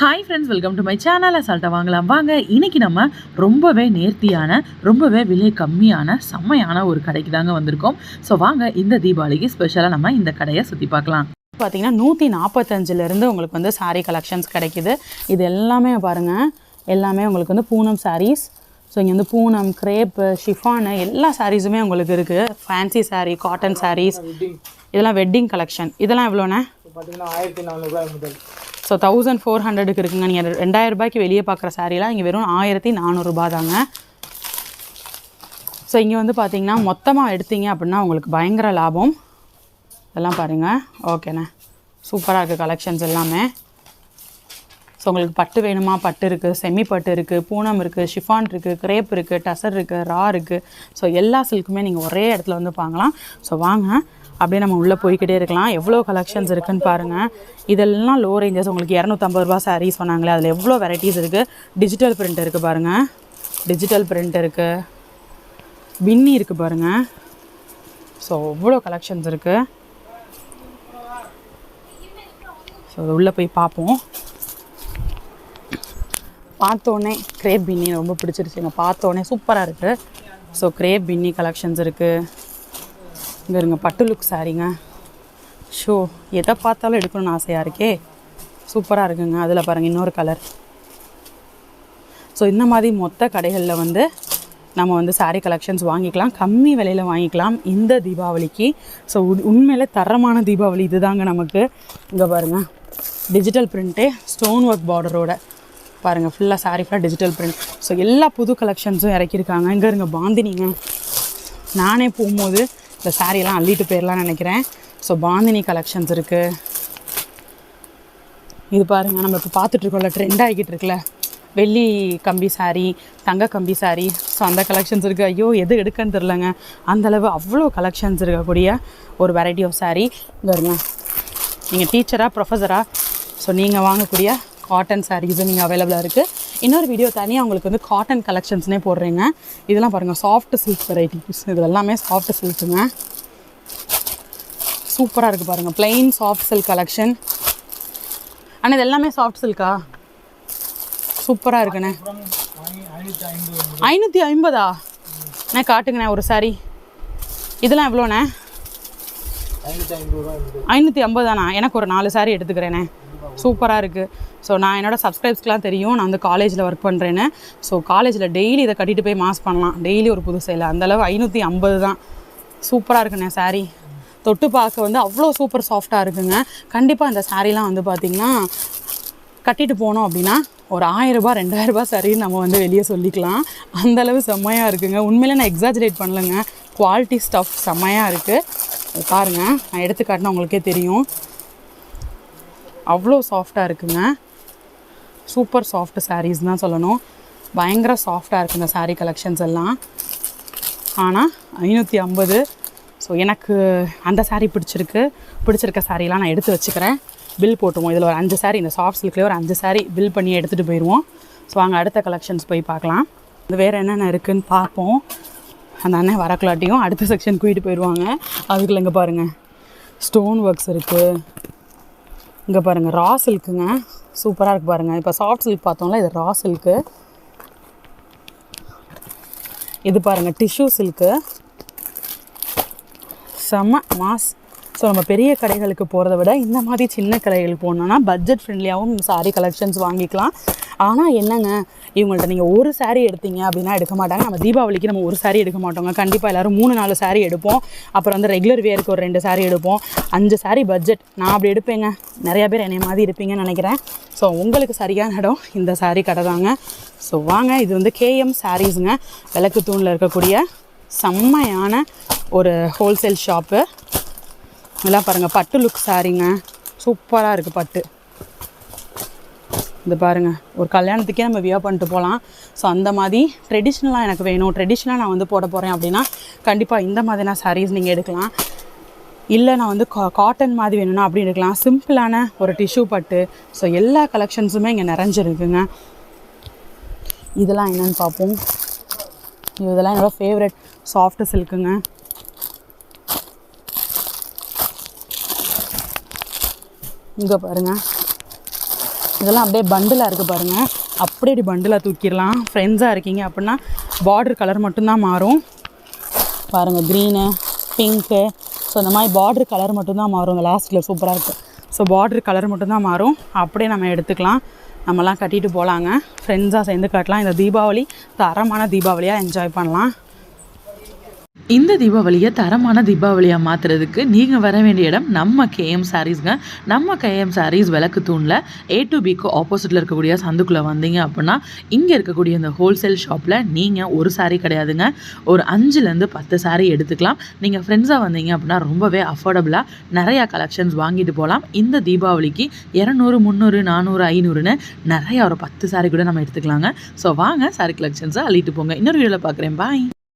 Hi friends welcome to my channel அசால்ட்டாக வாங்கலாம். வாங்க இன்னைக்கு நம்ம ரொம்பவே நேர்த்தியான ரொம்பவே விலை கம்மியான செம்மையான ஒரு கடைக்கு தாங்க வந்திருக்கோம். ஸோ வாங்க இந்த தீபாவளிக்கு ஸ்பெஷலாக நம்ம இந்த கடையை சுற்றி பார்க்கலாம். பார்த்தீங்கன்னா நூற்றி நாற்பத்தஞ்சிலேருந்து உங்களுக்கு வந்து saree கலெக்ஷன்ஸ் கிடைக்குது. இது எல்லாமே பாருங்கள் எல்லாமே உங்களுக்கு வந்து பூனம் sarees. ஸோ இங்கே வந்து பூனம் கிரேப்பு ஷிஃபானு எல்லா சாரீஸுமே உங்களுக்கு இருக்குது ஃபேன்சி saree காட்டன் sarees. இதெல்லாம் வெட்டிங் கலெக்ஷன் இதெல்லாம் எவ்வளோண்ணே? பார்த்தீங்கன்னா ஆயிரத்தி நானூறுரூவா முதல். ஸோ தௌசண்ட் ஃபோர் ஹண்ட்ரடுக்கு இருக்குங்க. நீங்கள் ரெண்டாயிரம் ரூபாய்க்கு வெளியே பார்க்குற சாரீலாம் இங்கே வெறும் ஆயிரத்தி நானூறுரூபா தாங்க ஸோ இங்கே வந்து பார்த்தீங்கன்னா மொத்தமாக எடுத்தீங்க அப்படின்னா உங்களுக்கு பயங்கர லாபம். இதெல்லாம் பாருங்கள் ஓகேண்ணே சூப்பராக இருக்குது கலெக்ஷன்ஸ் எல்லாமே. ஸோ உங்களுக்கு பட்டு வேணுமா? பட்டு இருக்குது செமி பட்டு இருக்குது பூனம் இருக்குது ஷிஃபான் இருக்குது கிரேப் இருக்குது டசர் இருக்குது ரா இருக்குது ஸோ எல்லா சில்க்குமே நீங்கள் ஒரே இடத்துல வந்து பார்க்கலாம் ஸோ வாங்க. அப்படியே நம்ம உள்ளே போய்கிட்டே இருக்கலாம். எவ்வளோ கலெக்ஷன்ஸ் இருக்குன்னு பாருங்கள் இதெல்லாம் லோ ரேஞ்சஸ் உங்களுக்கு இரநூத்தம்பது ரூபா சாரீஸ் சொன்னாங்களே அதில் எவ்வளோ வெரைட்டிஸ் இருக்குது டிஜிட்டல் பிரிண்ட் இருக்குது பாருங்கள் டிஜிட்டல் பிரிண்ட் இருக்குது பின்னி இருக்குது பாருங்கள் ஸோ எவ்வளோ கலெக்ஷன்ஸ் இருக்குது ஸோ உள்ளே போய் பார்ப்போம். பார்த்தோன்னே கிரேப் பின்னி ரொம்ப பிடிச்சிருச்சுங்க பார்த்தோன்னே சூப்பராக இருக்குது ஸோ கிரேப் பின்னி கலெக்ஷன்ஸ் இருக்குது இங்கே இருங்க பட்டு லுக் சாரிங்க. ஷோ எதை பார்த்தாலும் எடுக்கணும்னு ஆசையாக இருக்கே? சூப்பராக இருக்குங்க. அதில் பாருங்கள் இன்னொரு கலர் ஸோ இந்த மாதிரி மொத்த கடைகளில் வந்து நம்ம வந்து சாரீ கலெக்ஷன்ஸ் வாங்கிக்கலாம். கம்மி விலையில் வாங்கிக்கலாம் இந்த தீபாவளிக்கு. ஸோ உண்மையிலே தரமான தீபாவளி இதுதாங்க நமக்கு. இங்கே பாருங்கள் டிஜிட்டல் பிரிண்ட்டே ஸ்டோன் ஒர்க் பார்டரோட பாருங்கள் ஃபுல்லாக சாரீ ஃபுல்லாக டிஜிட்டல் பிரிண்ட் ஸோ எல்லா புது கலெக்ஷன்ஸும் இறக்கியிருக்காங்க. இங்கே இருங்க பாந்தினிங்க. நானே போகும்போது இந்த சாரியெல்லாம் அள்ளிட்டு போயிடலாம்னு நினைக்கிறேன். ஸோ பாந்தினி கலெக்ஷன்ஸ் இருக்குது இது பாருங்கள் நம்ம இப்போ பார்த்துட்ருக்கோம்ல ட்ரெண்ட் ஆகிக்கிட்டு இருக்குல்ல. வெள்ளி கம்பி சாரி தங்க கம்பி சாரி. ஸோ அந்த கலெக்ஷன்ஸ் இருக்குது ஐயோ எது எடுக்கன்னு தெரிலங்க அந்தளவு அவ்வளோ கலெக்ஷன்ஸ் இருக்கக்கூடிய ஒரு வெரைட்டி ஆஃப் சாரி வருங்க நீங்கள் டீச்சராக ப்ரொஃபஸராக ஸோ நீங்கள் வாங்கக்கூடிய காட்டன் சாரீஸும் நீங்கள் அவைலபிளாக இருக்குது இன்னொரு வீடியோ தனியாக உங்களுக்கு வந்து காட்டன் கலெக்ஷன்ஸ்னே போடுறீங்க. இதெல்லாம் பாருங்கள் சாஃப்ட் சில்க் வெரைட்டிஸ் இது எல்லாமே சாஃப்ட் சில்க்குங்க சூப்பராக இருக்குது பாருங்கள் plain சாஃப்ட் சில்க் கலெக்ஷன் ஆனால் இது எல்லாமே சாஃப்ட் சில்கா சூப்பராக இருக்குண்ணே. ஐநூற்றி ஐம்பதா? அண்ணே காட்டுங்கண்ணே ஒரு சாரி இதெல்லாம் எவ்வளோண்ணே? ஐநூற்றி ஐம்பதாண்ணா எனக்கு ஒரு நாலு சாரி எடுத்துக்கிறேண்ணே சூப்பராக இருக்குது ஸோ நான் என்னோடய சப்ஸ்கிரைப்ஸ்க்கெலாம் தெரியும். நான் வந்து காலேஜில் ஒர்க் பண்ணுறேன்னு ஸோ காலேஜில் டெய்லி இதை கட்டிட்டு போய் மாஸ் பண்ணலாம். டெய்லி ஒரு புது சேலை அந்தளவு ஐநூற்றி ஐம்பது தான். சூப்பராக இருக்குண்ணே சாரீ தொட்டு பார்க்க வந்து அவ்வளோ சூப்பர் சாஃப்டாக இருக்குங்க. கண்டிப்பாக இந்த சாரீலாம் வந்து பார்த்திங்கன்னா கட்டிட்டு போனோம் அப்படின்னா ஒரு ஆயிரரூபா ரெண்டாயிரரூபா சரின்னு நம்ம வந்து வெளியே சொல்லிக்கலாம். அந்தளவு செம்மையாக இருக்குங்க. உண்மையில் நான் எக்ஸாஜரேட் பண்ணலைங்க. குவாலிட்டி ஸ்டஃப் செம்மையாக இருக்குது பாருங்கள் நான் எடுத்து காட்டினா உங்களுக்கே தெரியும். அவ்வளோ சாஃப்டாக இருக்குங்க. சூப்பர் சாஃப்ட் சாரீஸ் தான் சொல்லணும். பயங்கர சாஃப்டாக இருக்குது இந்த சாரீ கலெக்ஷன்ஸ் எல்லாம். ஆனால் ஐநூற்றி ஐம்பது. ஸோ எனக்கு அந்த சாரீ பிடிச்சிருக்கு. பிடிச்சிருக்க சாரீலாம் நான் எடுத்து வச்சுக்கிறேன். பில் போட்டுருவோம். இதில் ஒரு அஞ்சு சாரீ இந்த சாஃப்ட் சில்க்லேயே ஒரு அஞ்சு சாரீ பில் பண்ணி எடுத்துகிட்டு போயிடுவோம். ஸோ அங்கே அடுத்த கலெக்ஷன்ஸ் போய் பார்க்கலாம். இது வேறு என்னென்ன இருக்குதுன்னு பார்ப்போம். அந்த அண்ணன் வரக்குள்ளாட்டியும் அடுத்த செக்ஷன் கூட்டிகிட்டு போயிடுவாங்க. அதுக்குள்ள இங்கே பாருங்கள் ஸ்டோன் ஒர்க்ஸ் இருக்குது இங்கே பாருங்கள் ரா சில்க்குங்க. சூப்பராக இருக்குது பாருங்கள் இப்போ சாஃப்ட் சில்க் பார்த்தோம்ல இது ரா சில்க்கு இது பாருங்கள் டிஷ்யூ சில்க்கு செம்ம மாஸ் ஸோ நம்ம பெரிய கடைகளுக்கு போகிறத விட இந்த மாதிரி சின்ன கடைகளுக்கு போனோம்னா பட்ஜெட் ஃப்ரெண்ட்லியாகவும் சாரீ கலெக்ஷன்ஸ் வாங்கிக்கலாம். ஆனால் என்னங்க இவங்கள்ட்ட நீங்கள் ஒரு சாரீ எடுத்தீங்க அப்படின்னா எடுக்க மாட்டாங்க. நம்ம தீபாவளிக்கு நம்ம ஒரு சாரீ எடுக்க மாட்டோங்க. கண்டிப்பாக எல்லோரும் மூணு நாலு சாரீ எடுப்போம். அப்புறம் வந்து ரெகுலர் வேருக்கு ஒரு ரெண்டு சாரீ எடுப்போம். அஞ்சு சாரீ பட்ஜெட் நான் அப்படி எடுப்பேங்க. நிறையா பேர் என்னை மாதிரி இருப்பீங்கன்னு நினைக்கிறேன். ஸோ உங்களுக்கு சரியான இடம் இந்த சாரீ கடை தாங்க. ஸோ வாங்க இது வந்து கேஎம் சாரீஸுங்க விளக்கு தூணில் இருக்கக்கூடிய செம்மையான ஒரு ஹோல்சேல் ஷாப்பு இதெல்லாம் பாருங்கள் பட்டு லுக் சாரீங்க சூப்பராக இருக்குது பட்டு. இது பாருங்கள் ஒரு கல்யாணத்துக்கே நம்ம வியா பண்ணிட்டு போகலாம் ஸோ அந்த மாதிரி ட்ரெடிஷ்னலாக எனக்கு வேணும். ட்ரெடிஷ்னலாக நான் வந்து போட போகிறேன் அப்படின்னா கண்டிப்பாக இந்த மாதிரியான சாரீஸ் நீங்கள் எடுக்கலாம். இல்லை நான் வந்து கா காட்டன் மாதிரி வேணும்னா அப்படி எடுக்கலாம். சிம்பிளான ஒரு டிஷ்யூ பட்டு. ஸோ எல்லா கலெக்ஷன்ஸுமே இங்கே நிறைஞ்சிருக்குங்க. இதெல்லாம் என்னன்னு பார்ப்போம். இதெல்லாம் என்னோடய ஃபேவரட் சாஃப்ட் சில்க்குங்க இங்கே பாருங்கள் இதெல்லாம் அப்படியே பண்டிலாக இருக்குது பாருங்கள் அப்படியே இப்படி பண்டிலாக தூக்கிடலாம். ஃப்ரெண்ட்ஸாக இருக்கீங்க அப்படின்னா பார்டர் கலர் மட்டும்தான் மாறும். பாருங்கள் க்ரீனு பிங்க்கு ஸோ இந்த மாதிரி பார்டர் கலர் மட்டும்தான் மாறும். இந்த லாஸ்ட்டில் சூப்பராக இருக்குது ஸோ பார்டர் கலர் மட்டும்தான் மாறும். அப்படியே நம்ம எடுத்துக்கலாம். நம்மலாம் கட்டிட்டு போகலாங்க ஃப்ரெண்ட்ஸாக சேர்ந்து காட்டலாம். இந்த தீபாவளி தரமான தீபாவளியாக என்ஜாய் பண்ணலாம். இந்த தீபாவளியை தரமான தீபாவளியாக மாற்றுறதுக்கு நீங்கள் வர வேண்டிய இடம் நம்ம கேஎம் சாரீஸ்ங்க நம்ம கேஎம் சாரீஸ் விளக்கு தூணில் ஏ டு பிக்கு ஆப்போசிட்டில் இருக்கக்கூடிய சந்துக்குள்ளே வந்தீங்க அப்படின்னா இங்கே இருக்கக்கூடிய இந்த ஹோல்சேல் ஷாப்பில் நீங்கள் ஒரு சாரீ கிடையாதுங்க. ஒரு அஞ்சுலேருந்து பத்து சாரீ எடுத்துக்கலாம். நீங்கள் ஃப்ரெண்ட்ஸாக வந்தீங்க அப்படின்னா ரொம்பவே அஃபோர்டபுளாக நிறையா கலெக்ஷன்ஸ் வாங்கிட்டு போகலாம் இந்த தீபாவளிக்கு இரநூறு முந்நூறு நானூறு ஐநூறுன்னு நிறையா ஒரு பத்து சாரீ கூட நம்ம எடுத்துக்கலாங்க. ஸோ வாங்க சாரீ கலெக்ஷன்ஸை அள்ளிட்டு போங்க. இன்னொரு வீடியோவில் பார்க்குறேன் பாய்